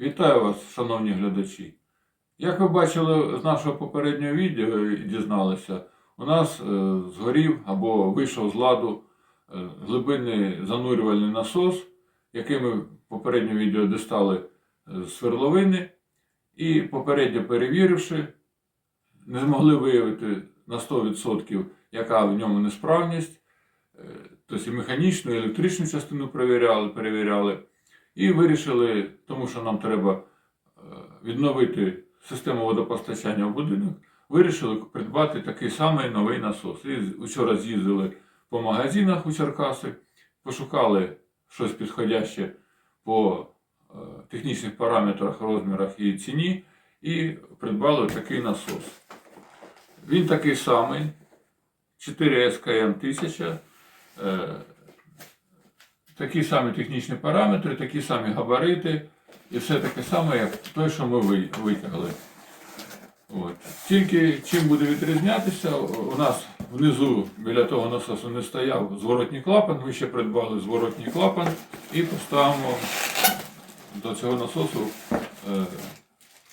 Вітаю вас, шановні глядачі. Як ви бачили з нашого попереднього відео і дізналися, у нас е, згорів або вийшов з ладу е, глибинний занурювальний насос, який ми в попередньому відео дістали е, з свердловини, і попередньо перевіривши, не змогли виявити на 100%, яка в ньому несправність. Тобто механічну, і електричну частину перевіряли, перевіряли. І вирішили, тому що нам треба е, відновити систему водопостачання в будинок, вирішили придбати такий самий новий насос. І вчора з'їздили по магазинах у Черкаси, пошукали щось підходяще по е, технічних параметрах, розмірах і ціні, і придбали такий насос. Він такий самий, 4 СКМ 1000. Такі самі технічні параметри, такі самі габарити, і все таке саме, як той, що ми витягли. От. Тільки чим буде відрізнятися, у нас внизу біля того насосу не стояв зворотній клапан, ми ще придбали зворотній клапан і поставимо до цього насосу е,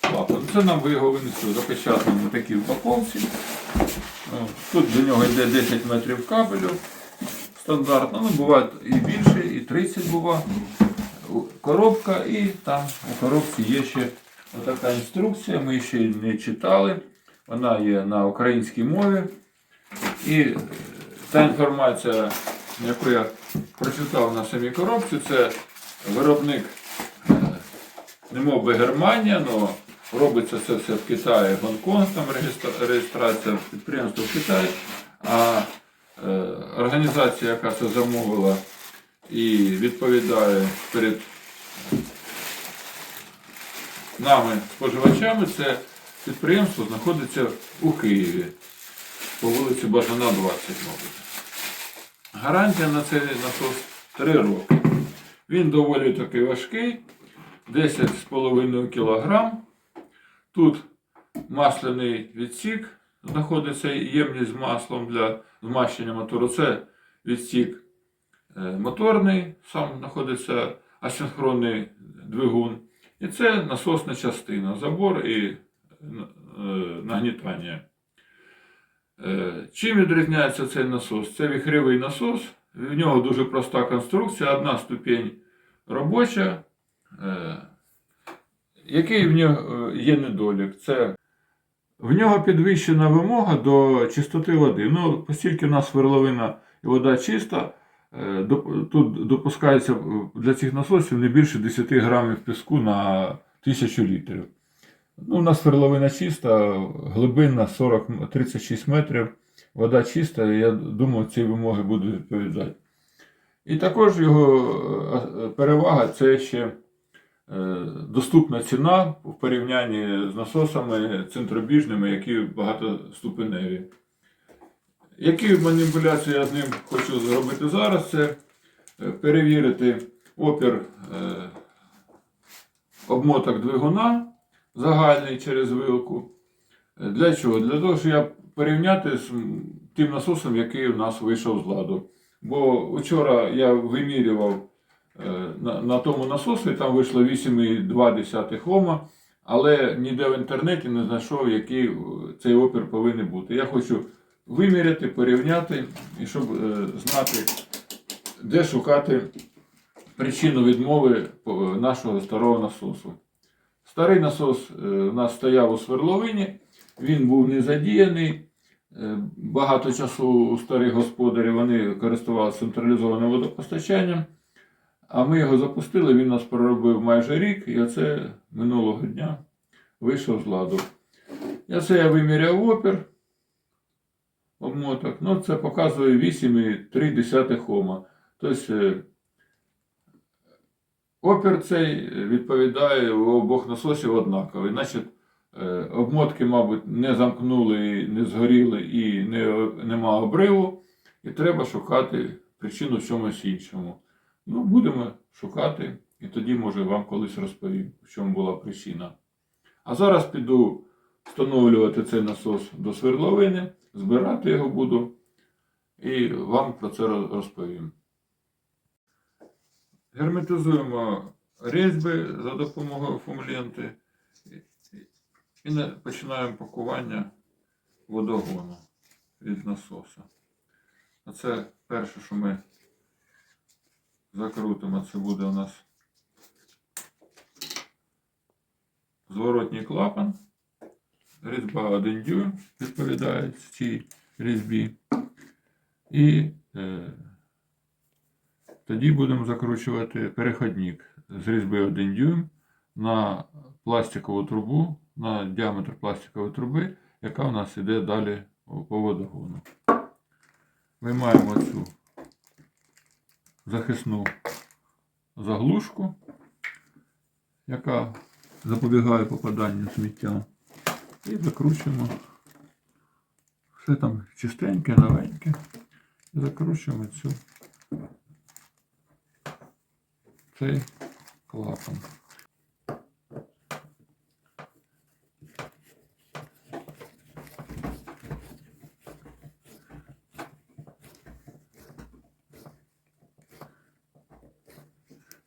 клапан. Це нам ви його винесли запечатані на такій упаковці. Тут до нього йде 10 метрів кабелю стандартно. Ну, буває і більше, 30 бува. У- Коробка, і там у коробці є ще така інструкція. Ми ще не читали. Вона є на українській мові. І е, та інформація, яку я прочитав на самій коробці, це виробник, е, не мов Германія, але робиться це все в Китаї, Гонконг, там реєстрація підприємства в Китаї. А е, організація, яка це замовила і відповідає перед нами, споживачами, це підприємство знаходиться у Києві по вулиці Бажана 20, мабуть. Гарантія на цей насос 3 роки. Він доволі таки важкий, 10,5 кг. Тут масляний відсік знаходиться ємність з маслом для змащення мотору. Це відсік моторний, сам знаходиться асинхронний двигун. І це насосна частина, забор і е, нагнітання. Е, Чим відрізняється цей насос? Це віхревий насос. В нього дуже проста конструкція, одна ступінь робоча. Е, Який в нього е, є недолік? Це в нього підвищена вимога до чистоти води. Ну, оскільки у нас сверловина і вода чиста, е, тут допускається е, для цих насосів не більше 10 грамів піску на 1000 літрів. Ну, у нас сверловина чиста, глибина 40, 36 метрів, вода чиста, і я думаю, ці вимоги будуть відповідати. І також його е, е, перевага це ще е, доступна ціна в порівнянні з насосами центробіжними, які багатоступеневі. Які маніпуляції я з ним хочу зробити зараз? Це е, перевірити опір е, обмоток двигуна загальний через вилку. Е, Для чого? Для того, щоб я порівняти з тим насосом, який у нас вийшов з ладу. Бо вчора я вимірював на, на тому насосі, там вийшло 8,2 Ома, але ніде в інтернеті не знайшов, який цей опір повинен бути. Я хочу виміряти, порівняти, і щоб е, знати, де шукати причину відмови нашого старого насосу. Старий насос е, у нас стояв у сверловині, він був не задіяний. Е, Багато часу у старих господарів вони користувалися централізованим водопостачанням. А ми його запустили, він нас проробив майже рік, і оце минулого дня вийшов з ладу. І це я виміряв опір обмоток. Ну, це показує 8,3 Ома. Тобто опір цей відповідає у обох насосів однаковий. Значить, е, обмотки, мабуть, не замкнули, не згоріли і не, нема обриву. І треба шукати причину в чомусь іншому. Ну, будемо шукати, і тоді, може, вам колись розповім, в чому була причина. А зараз піду встановлювати цей насос до свердловини, збирати його буду і вам про це розповім. Герметизуємо різьби за допомогою фумленти і починаємо пакування водогону від насоса. А це перше, що ми закрутимо, це буде у нас зворотній клапан. Різьба 1 дюйм відповідає цій різьбі. І е, тоді будемо закручувати переходник з різьби 1 дюйм на пластикову трубу, на діаметр пластикової труби, яка у нас йде далі по водогону. Виймаємо цю захисну заглушку, яка запобігає попаданню сміття. І закручуємо. Все там чистеньке, новеньке. І закручуємо цю цей клапан.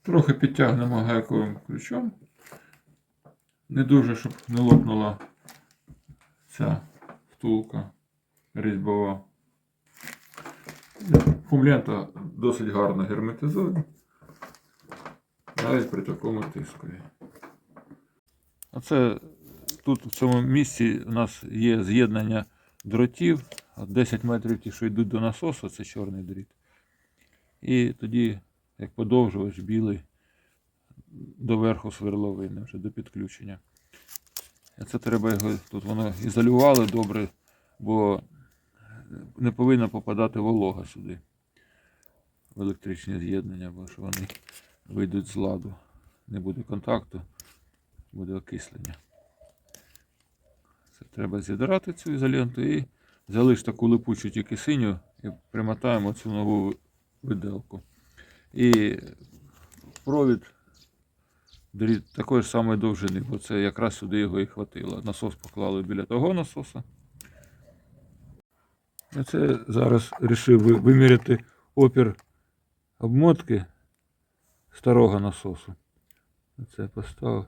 Трохи підтягнемо гайковим ключом. Не дуже, щоб не лопнула втулка різьбова. Фумлента досить гарно герметизує. Навіть при такому тискові. Оце тут в цьому місці у нас є з'єднання дротів. 10 метрів ті, що йдуть до насосу, це чорний дріт. І тоді, як подовжувач білий, до верху сверловини, вже до підключення. А це треба його тут воно ізолювали добре, бо не повинна попадати волога сюди. В електричні з'єднання, бо що вони вийдуть з ладу. Не буде контакту, буде окислення. Це треба зідрати цю ізоленту і залиш таку липучу тільки синю і примотаємо цю нову виделку. І провід такої ж самої довжини, бо це якраз сюди його і хватило. Насос поклали біля того насоса. Це зараз вирішив ви- виміряти опір обмотки старого насосу. Це поставив.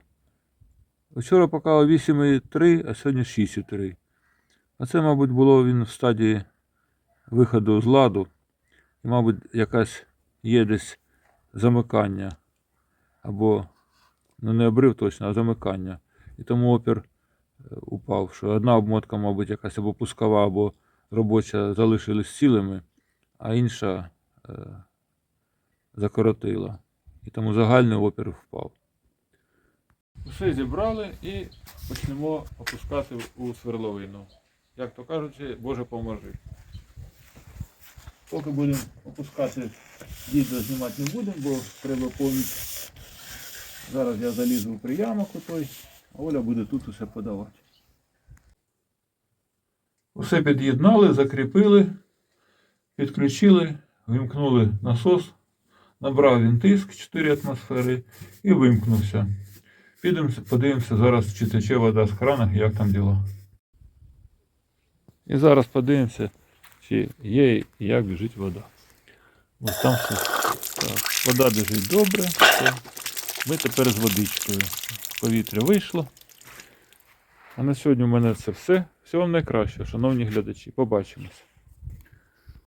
Вчора показав 8,3, а сьогодні 6,3. А це, мабуть, було він в стадії виходу з ладу. І, мабуть, якась є десь замикання. Або, ну не обрив точно, а замикання. І тому опір е, упав. Що одна обмотка, мабуть, якась або пускова, або робоча залишились цілими, а інша е, закоротила. І тому загальний опір впав. Все зібрали і почнемо опускати у сверловину. Як то кажучи, Боже поможи. Поки будемо опускати, відео знімати не будемо, бо треба повністю. Зараз я залізу в приямок у той, а Оля буде тут усе подавати. Усе під'єднали, закріпили, підключили, вимкнули насос, набрав він тиск 4 атмосфери і вимкнувся. Підемо, подивимося зараз, чи тече вода з крана, як там діла. І зараз подивимося, чи є і як біжить вода. Ось там все. Так, вода біжить добре. Все. Ми тепер з водичкою. Повітря вийшло. А на сьогодні у мене це все. Всього вам найкращого, шановні глядачі. Побачимось.